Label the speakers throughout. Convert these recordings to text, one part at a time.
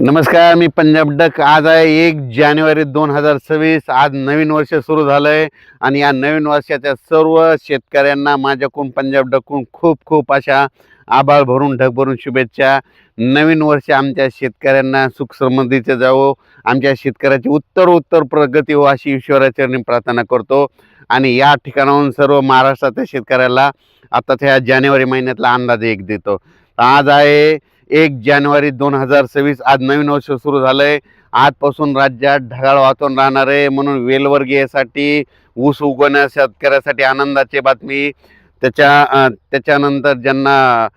Speaker 1: नमस्कार मी पंजाब डक. आज आहे एक जानेवारी दोन हजार सव्वीस. आज नवीन वर्ष सुरू झालं आहे आणि या नवीन वर्षाच्या सर्व शेतकऱ्यांना माझ्याकडून पंजाब डकून खूप खूप अशा आभाळ भरून ढग भरून शुभेच्छा. नवीन वर्ष आमच्या शेतकऱ्यांना सुख समृद्धीचं जावो. आमच्या शेतकऱ्याची उत्तर उत्तर प्रगती हो अशी ईश्वराचरणी प्रार्थना करतो. आणि या ठिकाणाहून सर्व महाराष्ट्राच्या शेतकऱ्याला आता त्या जानेवारी महिन्यातला अंदाज एक देतो. आज आहे एक जानेवारी दोन हजार सव्वीस आज नवीन वर्ष सुरू झालं आहे आजपासून राज्यात ढगाळ वातावरण राहणार आहे. म्हणून वेलवर्गीयसाठी ऊस उगवण्या शेतकऱ्यासाठी आनंदाची बातमी. त्याच्या त्याच्यानंतर ज्यांना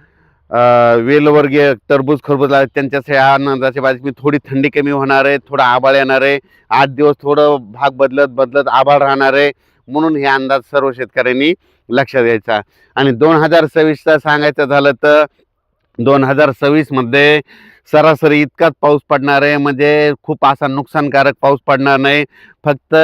Speaker 1: वेलवर्गीय टरबूज खरबूज आहे त्यांच्यासाठी आनंदाची बातमी. थोडी थंडी कमी होणार आहे. थोडं आभाळ येणार आहे. आठ दिवस थोडं भाग बदलत बदलत आभाळ राहणार आहे. म्हणून हे अंदाज सर्व शेतकऱ्यांनी लक्षात घ्यायचा. आणि दोन हजार सव्वीसचा सांगायचं झालं तर दोन हजार सव्वीसमध्ये सरासरी इतकाच पाऊस पडणार आहे म्हणजे खूप असा नुकसानकारक पाऊस पडणार नाही. फक्त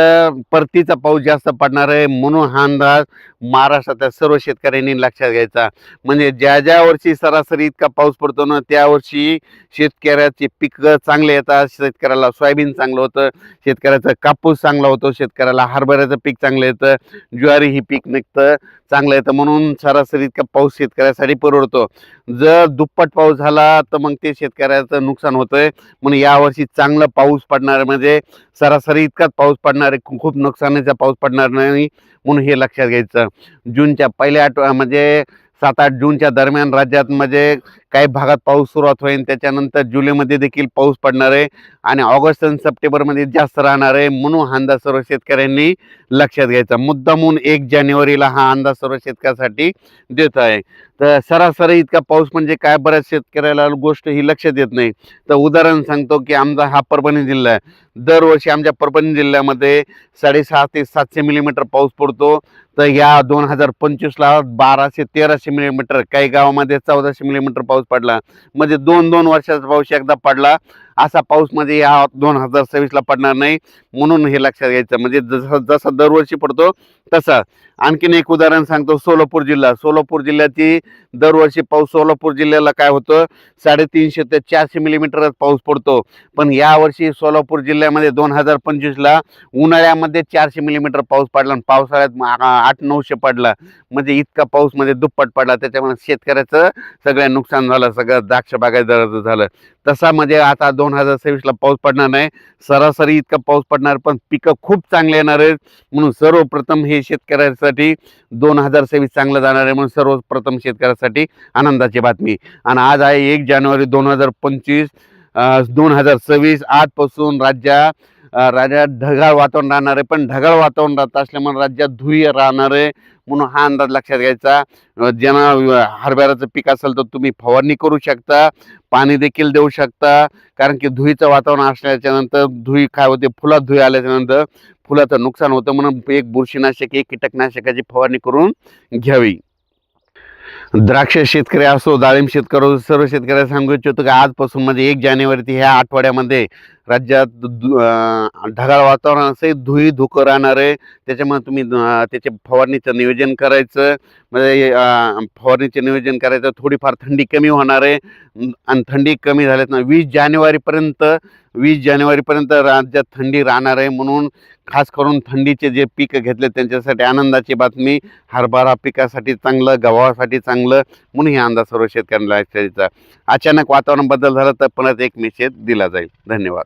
Speaker 1: परतीचा पाऊस जास्त पडणार आहे म्हणून हा अंदाज महाराष्ट्रातल्या सर्व शेतकऱ्यांनी लक्षात घ्यायचा. म्हणजे ज्या ज्या वर्षी सरासरी इतका पाऊस पडतो ना त्या वर्षी शेतकऱ्याचे पिकं चांगले येतात शेतकऱ्याला सोयाबीन चांगलं होतं शेतकऱ्याचं कापूस चांगला होतो शेतकऱ्याला हरभऱ्याचं पीक चांगलं येतं ज्वारी ही पीक निघतं चांगलं येतं म्हणून सरासरी इतका पाऊस शेतकऱ्यासाठी परवडतो. जर दुप्पट पाऊस झाला तर मग ते शेतकऱ्या शेतकऱ्याचं नुकसान होतंय. म्हणून यावर्षी चांगलं पाऊस पडणार म्हणजे सरासरी इतकाच पाऊस पडणार आहे खूप नुकसानीचा पाऊस पडणार नाही म्हणून हे लक्षात घ्यायचं. जूनच्या पहिल्या आठवड्या म्हणजे सात आठ जूनच्या दरम्यान राज्यात म्हणजे काही भागात पाऊस सुरुवात होईल त्याच्यानंतर जुलैमध्ये देखील पाऊस पडणार आहे आणि ऑगस्ट आणि सप्टेंबरमध्ये जास्त राहणार आहे म्हणून हा अंदाज सर्व शेतकऱ्यांनी लक्षात घ्यायचा. मुद्दामून एक जानेवारीला हा अंदाज सर्व शेतकऱ्यासाठी देत आहे. तर सरासरी इतका पाऊस म्हणजे काय? बऱ्याच शेतकऱ्याला गोष्ट ही लक्षात येत नाही. तर उदाहरण सांगतो की आमचा हा परभणी जिल्हा आहे. दरवर्षी आमच्या परभणी जिल्ह्यामध्ये साडेसहा ते सातशे मिलीमीटर पाऊस पडतो. तर या दोन हजार पंचवीसला बाराशे तेराशे मिलीमीटर काही गावामध्ये चौदाशे मिलीमीटर पाऊस पडला. म्हणजे दोन दोन वर्षाचा पाऊस एकदा पडला. असा पाऊस म्हणजे ह्या दोन हजार सव्वीसला पडणार नाही. म्हणून हे लक्षात घ्यायचं. म्हणजे जसं जसा दरवर्षी पडतो तसा. आणखीन एक उदाहरण सांगतो सोलापूर जिल्हा. सोलापूर जिल्ह्याची दरवर्षी पाऊस सोलापूर जिल्ह्याला काय होतं? साडेतीनशे ते चारशे मिलीमीटरच पाऊस पडतो. पण यावर्षी सोलापूर जिल्ह्यामध्ये दोन हजार पंचवीसला उन्हाळ्यामध्ये चारशे मिलीमीटर पाऊस पडला आणि पावसाळ्यात आठ नऊशे पडला. म्हणजे इतका पाऊस म्हणजे दुप्पट पडला. त्याच्यामुळे शेतकऱ्याचं सगळं नुकसान झालं सगळं द्राक्ष बागायतदाराचं झालं. तसा म्हणजे आता दोन हजार सव्वीसला पाऊस पडणार नाही. सरासरी इतका पाऊस पडणार पण पिकं खूप चांगले येणार आहेत. म्हणून सर्वप्रथम हे शेतकऱ्याचं शेतकऱ्यासाठी दोन हजार सव्वीस चांगलं जाणार आहे म्हणून सर्वप्रथम शेतकऱ्यासाठी आनंदाची बातमी. आणि आज आहे एक जानेवारी दोन हजार पंचवीस दोन हजार सव्वीस आजपासून राज्यात राज्यात ढगाळ वातावरण राहणार आहे पण ढगाळ वातावरण राहत असल्यामुळे राज्यात धुई राहणार आहे म्हणून हा अंदाज लक्षात घ्यायचा. ज्यांना हरभऱ्याचं पीक असेल तर तुम्ही फवारणी करू शकता पाणी देखील देऊ शकता. कारण की धुईचं वातावरण असल्याच्या नंतर धुई काय होते? फुलात धुई आल्याच्यानंतर फुलाचं नुकसान होतं म्हणून एक बुरशीनाशक एक कीटकनाशकाची फवारणी करून घ्यावी. द्राक्ष शेतकरी असो डाळिंब शेतकरी सर्व शेतकऱ्यांना सांगू इच्छितो की आजपासून म्हणजे एक जानेवारी ते ह्या आठवड्यामध्ये राज्यात दु- ढगाळ वातावरण असे धुई धुकं राहणार आहे त्याच्यामुळे तुम्ही त्याचे फवारणीचं नियोजन करायचं म्हणजे फवारणीचे नियोजन करायचं थोडीफार थंडी कमी होणार आहे आणि थंडी कमी झाल्यात ना वीस जानेवारीपर्यंत वीस जानेवारीपर्यंत राज्यात थंडी राहणार आहे म्हणून खास करून थंडीचे जे पीक घेतले त्यांच्यासाठी आनंदाची बातमी हरभरा पिकासाठी चांगलं गव्हासाठी चांगलं म्हणून हे अंदाज सर्व शेतकऱ्यांना अचानक वातावरण बदल झाला तर परत एक मेसेज दिला जाईल. धन्यवाद.